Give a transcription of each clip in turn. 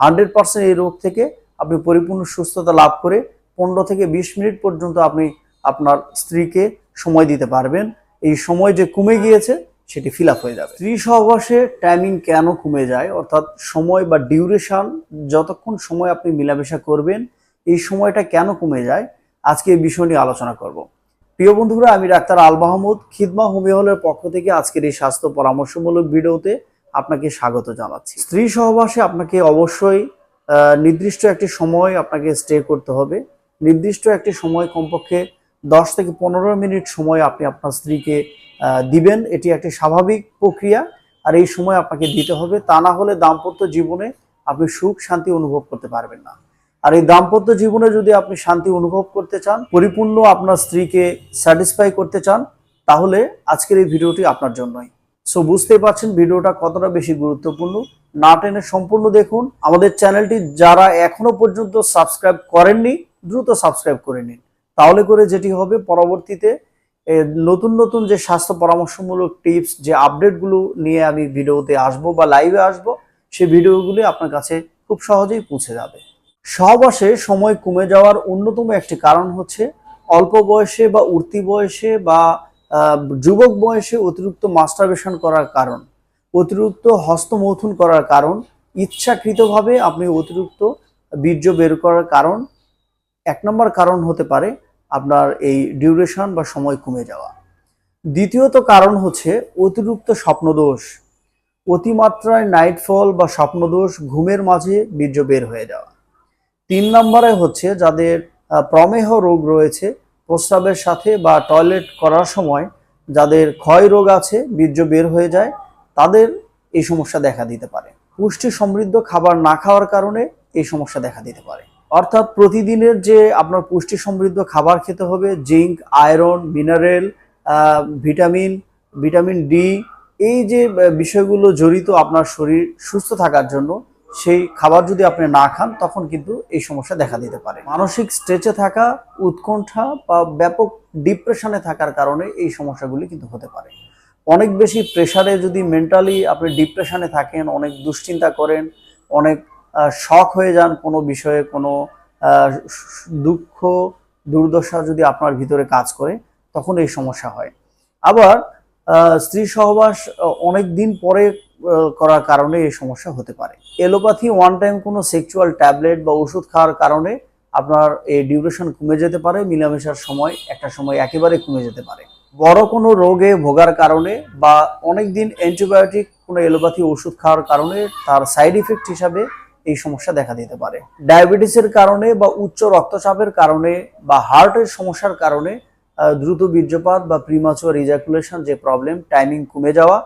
Hundred percent এই রোগ থেকে আপনি পরিপূর্ণ সুস্থতা লাভ করে পনেরো থেকে বিশ মিনিট পর্যন্ত আপনি আপনার স্ত্রীকে সময় দিতে পারবেন। এই সময় যে কমে গিয়েছে, সেটি ফিল আপ হয়ে যাবে। স্ত্রী সহবাসে টাইমিং কেন কমে যায়? অর্থাৎ সময় বা ডিউরেশন, যতক্ষণ সময় আপনি মেলামেশা করবেন, এই সময়টা কেন কমে যায়? আজকে এই বিষয় নিয়ে আলোচনা করব। প্রিয় বন্ধুরা, আমি ডাক্তার আল মাহমুদ, খিদমা হোমিও হলের পক্ষ থেকে আজকের এই স্বাস্থ্য পরামর্শমূলক ভিডিওতে আপনাকে স্বাগত জানাচ্ছি। স্ত্রী সহবাসে আপনাকে অবশ্যই নির্দিষ্ট একটি সময় আপনাকে স্টে করতে হবে। নির্দিষ্ট একটি সময় কমপক্ষে দশ থেকে পনেরো মিনিট সময় আপনি আপনার স্ত্রীকে দিবেন। এটি একটি স্বাভাবিক প্রক্রিয়া আর এই সময় আপনাকে দিতে হবে। তা না হলে দাম্পত্য জীবনে আপনি সুখ শান্তি অনুভব করতে পারবেন না। আর এই দাম্পত্য জীবনে যদি আপনি শান্তি অনুভব করতে চান, পরিপূর্ণ আপনার স্ত্রীকে স্যাটিসফাই করতে চান, তাহলে আজকের এই ভিডিওটি আপনার জন্যই। সো বুঝতেই পারছেন ভিডিওটা কতটা বেশি গুরুত্বপূর্ণ। না টেনে সম্পূর্ণ দেখুন। আমাদের চ্যানেলটি যারা এখনও পর্যন্ত সাবস্ক্রাইব করেননি, দ্রুত সাবস্ক্রাইব করে নিন। তাহলে করে যেটি হবে, পরবর্তীতে নতুন নতুন যে স্বাস্থ্য পরামর্শমূলক টিপস, যে আপডেটগুলো নিয়ে আমি ভিডিওতে আসব বা লাইভে আসব সেই ভিডিওগুলি আপনার কাছে খুব সহজেই পৌঁছে যাবে। সহবাসে সময় কমে যাওয়ার অন্যতম একটি কারণ হচ্ছে অল্প বয়সে বা উঠতি বয়সে বা যুবক বয়সে অতিরিক্ত মাস্টারবেশন করার কারণ, অতিরিক্ত হস্তমৈথুন করার কারণ, ইচ্ছাকৃতভাবে আপনি অতিরিক্ত বীর্য বের করার কারণ। এক নম্বর কারণ হতে পারে আপনার এই ডিউরেশন বা সময় কমে যাওয়া। দ্বিতীয়ত কারণ হচ্ছে অতিরিক্ত স্বপ্নদোষ, অতিমাত্রায় নাইটফল বা স্বপ্নদোষ ঘুমের মাঝে বীর্য বের হয়ে যাওয়া। তিন নম্বরে হচ্ছে যাদের প্রমেহ রোগ রয়েছে প্রস্রাবের সাথে বা টয়লেট করার সময় যাদের ক্ষয় রোগ আছে, বীর্য বের হয়ে যায়, তাদের এই সমস্যা দেখা দিতে পারে। পুষ্টি সমৃদ্ধ খাবার না খাওয়ার কারণে এই সমস্যা দেখা দিতে পারে। অর্থাৎ প্রতিদিনের যে আপনার পুষ্টি সমৃদ্ধ খাবার খেতে হবে, zinc, iron, mineral vitamin vitamin D, এই যে বিষয়গুলো জড়িত আপনার শরীর সুস্থ থাকার জন্য সেই খাবার যদি আপনি না খান, তখন কিন্তু এই সমস্যা দেখা দিতে পারে। মানসিক স্ট্রেচে থাকা, উৎকণ্ঠা বা ব্যাপক ডিপ্রেশনে থাকার কারণে এই সমস্যাগুলি কিন্তু হতে পারে। অনেক বেশি প্রেশারে যদি মেন্টালি আপনি ডিপ্রেশনে থাকেন, অনেক দুশ্চিন্তা করেন, অনেক শখ হয়ে যান কোনো বিষয়ে, কোনো দুঃখ, দুর্দশা যদি আপনার ভিতরে কাজ করে, তখন এই সমস্যা হয়। আবার স্ত্রী সহবাস অনেক দিন পরে করার কারণে এই সমস্যা হতে পারে। এলোপ্যাথি ওয়ান টাইম কোনো সেক্সুয়াল ট্যাবলেট বা ওষুধ খাওয়ার কারণে আপনার এই ডিউরেশন কমে যেতে পারে, মিলামেশার সময়, একটা সময় একেবারে কমে যেতে পারে। বড় কোনো রোগে ভোগার কারণে বা অনেক দিন অ্যান্টিবায়োটিক কোনো এলোপ্যাথি ওষুধ খাওয়ার কারণে তার সাইড ইফেক্ট হিসাবে এই সমস্যা দেখা দিতে পারে। ডায়াবেটিসের কারণে বা উচ্চ রক্তচাপের কারণে বা হার্টের সমস্যার কারণে দ্রুত বীর্যপাত বা প্রিমাচুয়ার ইজাকুলেশন যে প্রবলেম টাইমিং কমে যাওয়া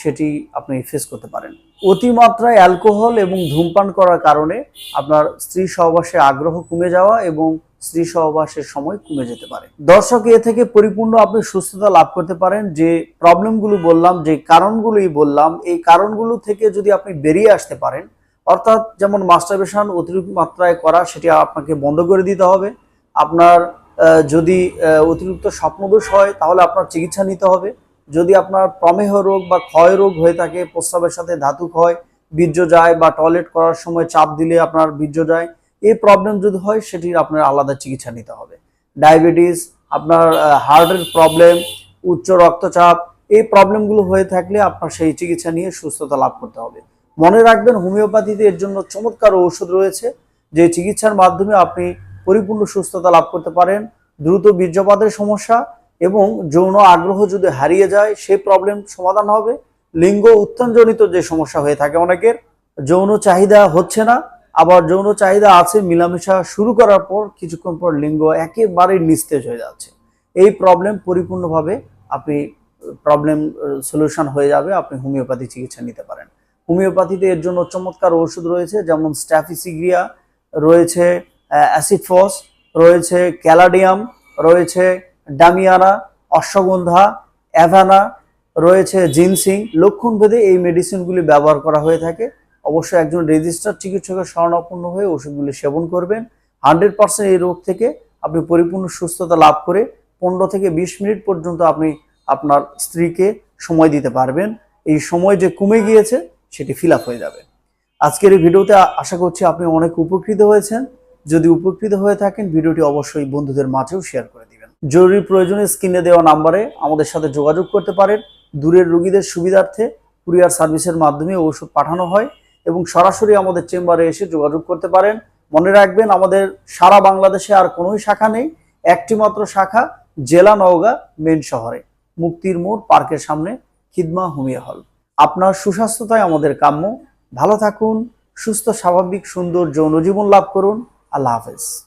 সেটি আপনি ফেস করতে পারেন। অতিমাত্রায় অ্যালকোহল এবং ধূমপান করার কারণে আপনার স্ত্রী সহবাসে আগ্রহ কমে যাওয়া এবং স্ত্রী সহবাসের সময় কমে যেতে পারে। দর্শক, এ থেকে পরিপূর্ণ আপনি সুস্থতা লাভ করতে পারেন। যে প্রবলেমগুলো বললাম, যে কারণগুলোই বললাম, এই কারণগুলো থেকে যদি আপনি বেরিয়ে আসতে পারেন, অর্থাৎ যেমন মাস্টারবেশন অতিরিক্ত মাত্রায় করা, সেটি আপনাকে বন্ধ করে দিতে হবে। আপনার যদি অতিরিক্ত স্বপ্নদোষ হয়, তাহলে আপনার চিকিৎসা নিতে হবে। যদি আপনার প্রমেহ রোগ বা ক্ষয় রোগ হয়ে থাকে, প্রস্রাবের সাথে ধাতু ক্ষয়, বীর্য যায় বা টয়লেট করার সময় চাপ দিলে আপনার বীর্য যায়, এই প্রবলেম যদি হয়, সেটির আপনার আলাদা চিকিৎসা নিতে হবে। ডায়াবেটিস আপনার হার্টের প্রবলেম উচ্চ রক্তচাপ, এই প্রবলেমগুলো হয়ে থাকলে আপনার সেই চিকিৎসা নিয়ে সুস্থতা লাভ করতে হবে। মনে রাখবেন, হোমিওপ্যাথিতে এর জন্য চমৎকার ঔষধ রয়েছে, যে চিকিৎসার মাধ্যমে আপনি পরিপূর্ণ সুস্থতা লাভ করতে পারেন। দ্রুত বীর্যপাতের সমস্যা এবং যৌন আগ্রহ যদি হারিয়ে যায় সেই প্রবলেম সমাধান হবে। লিঙ্গ উত্থানজনিত যে সমস্যা হয়ে থাকে অনেকের, যৌন চাহিদা হচ্ছে না। আবার যৌন চাহিদা আছে, মিলামেশা শুরু করার পর কিছুক্ষণ পর লিঙ্গ একেবারে নিস্তেজ হয়ে যাচ্ছে। এই প্রবলেম পরিপূর্ণভাবে আপনি প্রবলেম সলিউশন হয়ে যাবে, আপনি হোমিওপ্যাথি চিকিৎসা নিতে পারেন। হোমিওপ্যাথিতে এর জন্য চমৎকার ওষুধ রয়েছে, যেমন স্ট্যাফিসিগ্রিয়া রয়েছে অ্যাসিডফস রয়েছে ক্যালাডিয়াম রয়েছে ডামিয়ানা, অশ্বগন্ধা, অ্যাভানা, রয়েছে জিনসিং। লক্ষণ ভেদে এই মেডিসিনগুলি ব্যবহার করা হয়ে থাকে। অবশ্যই একজন রেজিস্টার চিকিৎসকের শরণাপন্ন হয়ে ওষুধগুলি সেবন করবেন। হান্ড্রেড পার্সেন্ট এই রোগ থেকে আপনি পরিপূর্ণ সুস্থতা লাভ করে পনেরো থেকে বিশ মিনিট পর্যন্ত আপনি আপনার স্ত্রীকে সময় দিতে পারবেন। এই সময় যে কমে গিয়েছে, সেটি ফিল হয়ে যাবে। আজকের এই ভিডিওতে আশা করছি আপনি অনেক উপকৃত হয়েছেন। যদি উপকৃত হয়ে থাকেন, ভিডিওটি অবশ্যই বন্ধুদের মাঝেও শেয়ার করে দিবেন। জরুরি প্রয়োজনে স্ক্রিনে দেওয়া নাম্বারে আমাদের সাথে যোগাযোগ করতে পারেন। দূরের রোগীদের সুবিধার্থে কুরিয়ার সার্ভিসের মাধ্যমে ওষুধ পাঠানো হয় এবং সরাসরি আমাদের চেম্বারে এসে যোগাযোগ করতে পারেন। মনে রাখবেন, আমাদের সারা বাংলাদেশে আর কোনোই শাখা নেই। একটি মাত্র শাখা, জেলা নওগাঁ, মেন শহরে। মুক্তির মোড়, পার্কের সামনে, খিদমা হুমিয়া হল। আপনার সুস্বাস্থ্যতাই আমাদের কাম্য। ভালো থাকুন, সুস্থ, স্বাভাবিক, সুন্দর যৌন জীবন লাভ করুন। আল্লাহ হাফেজ।